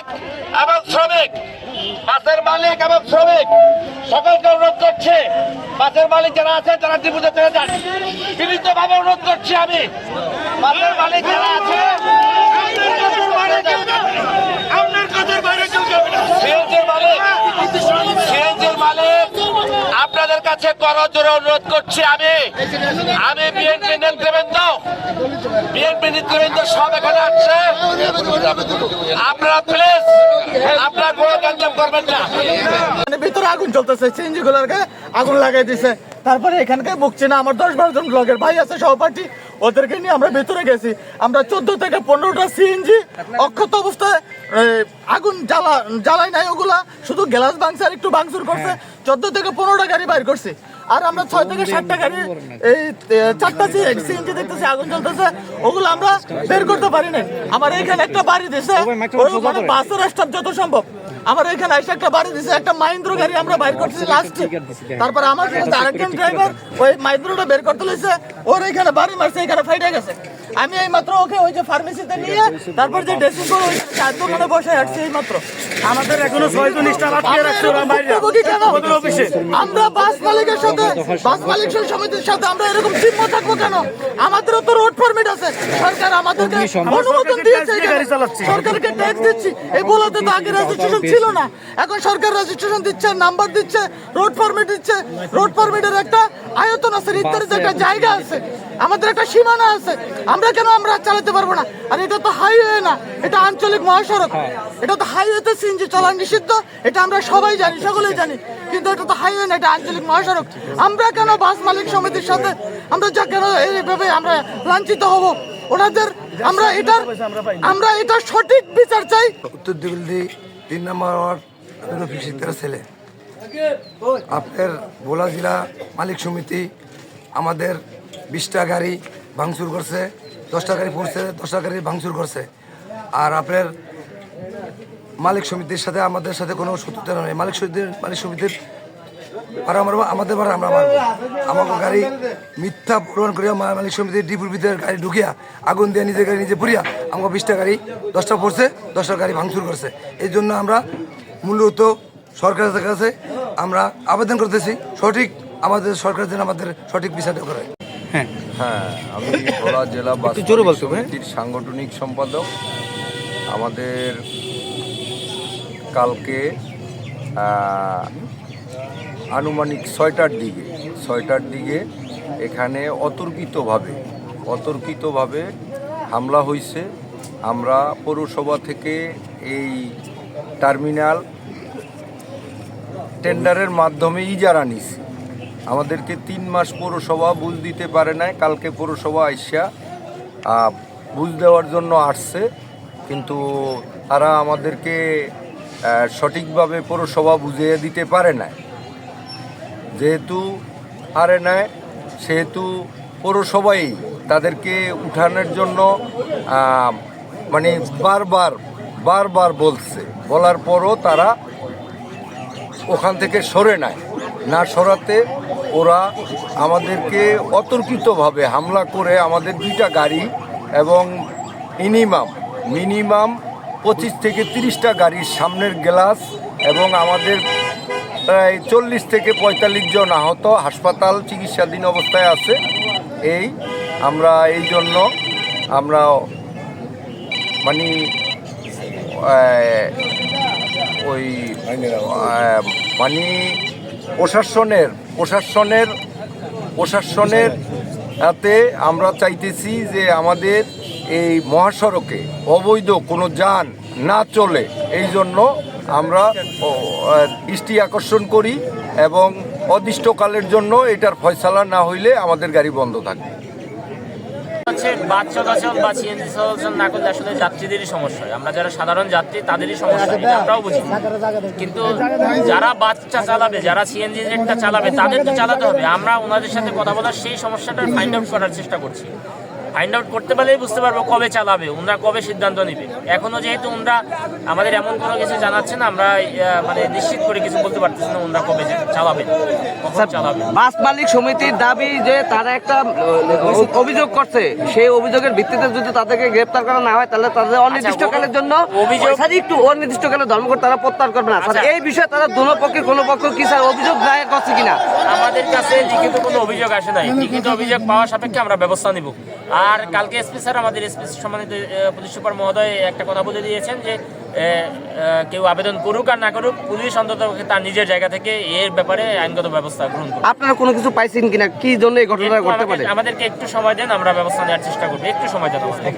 মালিক এবং শ্রমিক বাসের মালিক এবং শ্রমিক। সকলকে অনুরোধ করছি বাসের মালিক যারা আছে তারা ডিপুতে চলে যান। বিনীত ভাবে অনুরোধ করছি আমি বাসের মালিক যারা আছে আপনাদের কাছে করজোরে অনুরোধ করছি আমি। আমি বিএনপি নেতৃবৃন্দ বিএনপি নেতৃবৃন্দ সব এখানে আসছে। আপনারা প্লিজ আপনারা কোনো করবেন না। মানে ভিতরে আগুন চলতেছে সিএনজি গুলোর আগুন লাগাই দিছে। তারপরে এখানকে বুকছি না আমার দশ বারো জন ব্লগের ভাই আছে সহপাঠী ওদেরকে নিয়ে আমরা ভিতরে গেছি। আমরা চোদ্দ থেকে পনেরোটা সিএনজি অক্ষত অবস্থায় আগুন জ্বালা জ্বালাই নাই ওগুলা। শুধু গ্লাস ভাঙছে আর একটু ভাঙচুর করছে। চোদ্দ থেকে পনেরোটা গাড়ি বাইর করছি। আর আমরা ছয় থেকে সাতটা গাড়ি এই চারটা সিএনজি দেখতেছি আগুন জ্বলতেছে ওগুলো আমরা বের করতে পারি না আমার এখানে একটা বাড়ি দিছে ওখানে বাসের স্টাফ যত সম্ভব। আমার এখানে এসে একটা বাড়ি দিছে একটা মাইন্দ্র গাড়ি আমরা বাইর করতেছি লাস্ট তারপর আমার আরেকজন ড্রাইভার ওই মাইন্দ্রটা বের করতে লইছে ওর এখানে বাড়ি মারছে এখানে ফাইটে গেছে। আমি এই মাত্র ওকে ওই যে ফার্মেসিতে নিয়ে তারপর যে ড্রেসিং করে ওই চার দোকানে বসে আসছি এই মাত্র আমাদের এখনও ছয়জন স্টাফ আটকে রাখছে ওরা বাইরে? ওদের অফিসে আমরা বাস মালিকের সাথে বাস মালিক সমিতির সাথে আমরা এরকম চিহ্ন থাকব কেন? আমাদেরও তো রোড পারমিট আছে। সরকার আমাদেরকে অনুমোদন দিয়েছে গাড়ি চালাচ্ছি। সরকারকে ট্যাক্স দিচ্ছি। এই বলাতে তো আগে রেজিস্ট্রেশন ছিল না। এখন সরকার রেজিস্ট্রেশন দিচ্ছে নাম্বার দিচ্ছে রোড পারমিট দিচ্ছে। রোড পারমিটের একটা আয়তন আছে নির্ধারিত একটা জায়গা আছে। আমাদের একটা সীমানা আছে। আমরা কেন আমরা চালাতে পারব না? আর এটা তো হাইওয়ে না এটা আঞ্চলিক মহাসড়ক। এটা তো হাইওয়েতে সিএনজি চলা নিষিদ্ধ এটা আমরা সবাই জানি সকলেই জানি। কিন্তু এটা তো হাইওয়ে না এটা আঞ্চলিক মহাসড়ক। আমরা কেন বাস মালিক সমিতির সাথে আমরা যা কেন এইভাবে আমরা লাঞ্ছিত হব? ওনাদের আমরা এটার আমরা এটার সঠিক বিচার চাই। উত্তর দিল্লি তিন নম্বর ওয়ার্ড ছেলে আপনার ভোলা জেলা মালিক সমিতি আমাদের বিশটা গাড়ি ভাঙচুর করছে। দশটা গাড়ি পড়ছে দশটা গাড়ি ভাঙচুর করছে। আর আপনার মালিক সমিতির সাথে, আমাদের সাথে কোনো শত্রুতা নেই। মালিক সমিতির মালিক সমিতির আর আমার আমাদের বার আমরা মারবো। আমাকে গাড়ি মিথ্যা পূরণ করিয়া মালিক সমিতির ডিপুর ভিতরে গাড়ি ঢুকিয়া, আগুন দিয়ে নিজের গাড়ি নিজে পুরিয়া আমাকে বিশটা গাড়ি দশটা পড়ছে দশটা গাড়ি ভাঙচুর করছে। এই জন্য আমরা মূলত সরকারের কাছে আমরা আবেদন করতেছি, সঠিক আমাদের সরকার যেন আমাদের সঠিক বিচারটা করে। হ্যাঁ। আমি ভোলা জেলা বাস। সমিতির সাংগঠনিক সম্পাদক। আমাদের কালকে আনুমানিক ছয়টার দিকে ছয়টার দিকে এখানে অতর্কিতভাবে অতর্কিতভাবে হামলা হয়েছে আমরা পৌরসভা থেকে এই টার্মিনাল টেন্ডারের মাধ্যমে ইজারা নিছি। আমাদেরকে তিন মাস পৌরসভা বুঝ দিতে পারে নাই, কালকে পৌরসভা আইসা বুঝ দেওয়ার জন্য আসছে, কিন্তু তারা আমাদেরকে সঠিকভাবে পৌরসভা বুঝিয়ে দিতে পারে নাই। যেহেতু পারে নাই, সেহেতু পৌরসভাই তাদেরকে উঠানোর জন্য মানে বারবার বারবার বলছে। বলার পরও তারা ওখান থেকে সরে নেয় না সরাতে ওরা আমাদেরকে অতর্কিতভাবে হামলা করে আমাদের দুইটা গাড়ি এবং মিনিমাম মিনিমাম পঁচিশ থেকে তিরিশটা গাড়ির সামনের গ্লাস এবং আমাদের প্রায় চল্লিশ থেকে পঁয়তাল্লিশ জন আহত হাসপাতাল চিকিৎসাধীন অবস্থায় আছে। এই আমরা এই জন্য আমরা মানে ওই মানে প্রশাসনের প্রশাসনের প্রশাসনের হাতে আমরা চাইতেছি যে আমাদের এই মহাসড়কে অবৈধ কোনো যান না চলে। এই জন্য আমরা দৃষ্টি আকর্ষণ করি এবং অদিষ্টকালের জন্য এটার ফয়সালা না হইলে আমাদের গাড়ি বন্ধ থাকবে। হচ্ছে বাস চলাচল বা সিএনজি চলাচল না করলে আসলে যাত্রীদেরই সমস্যা হয়। আমরা যারা সাধারণ যাত্রী, তাদেরই সমস্যা আমরাও বুঝি। কিন্তু যারা বাচ্চা চালাবে, যারা সিএনজি রেটটা চালাবে, তাদের তো চালাতে হবে। আমরা ওনাদের সাথে কথা বলার সেই সমস্যাটা ফাইন্ড আউট করার চেষ্টা করছি। ফাইন্ড আউট করতে পারলেই বুঝতে পারব কবে চালাবে ওনারা কবে সিদ্ধান্ত নিবে। এখনও যেহেতু ওনারা আমাদের এমন কোনো কিছু জানাচ্ছে না আমরা মানে নিশ্চিত করে কিছু বলতে পারতেছি না ওনারা কবে চালাবে কখন বাস মালিক সমিতির দাবি যে তারা একটা অভিযোগ করছে সেই অভিযোগের ভিত্তিতে যদি তাদেরকে গ্রেপ্তার করা না হয় তাহলে তাদের অনির্দিষ্টকালের জন্য অভিযোগ- একটু অনির্দিষ্টকালের ধর্মঘট তারা প্রত্যাহার করবে না। আচ্ছা। এই বিষয়ে তারা দুনো পক্ষে কোনো পক্ষ কি স্যার অভিযোগ দায়ের করছে কিনা? আমাদের কাছে লিখিত কোনো অভিযোগ আসে নাই। লিখিত অভিযোগ পাওয়া সাপেক্ষে আমরা ব্যবস্থা নিব। আর কালকে এসপি স্যার আমাদের এসপি সম্মানিত পুলিশ সুপার মহোদয় একটা কথা বলে দিয়েছেন যে কেউ আবেদন করুক আর না করুক পুলিশ অন্তত তার নিজের জায়গা থেকে এর ব্যাপারে আইনগত ব্যবস্থা গ্রহণ করবে আপনারা কোনো কিছু পাইছেন কিনা? কি জন্য এই ঘটনা ঘটতে পারে? আমাদেরকে একটু সময় দেন আমরা ব্যবস্থা নেওয়ার চেষ্টা করব। একটু সময় দেন আমাদের।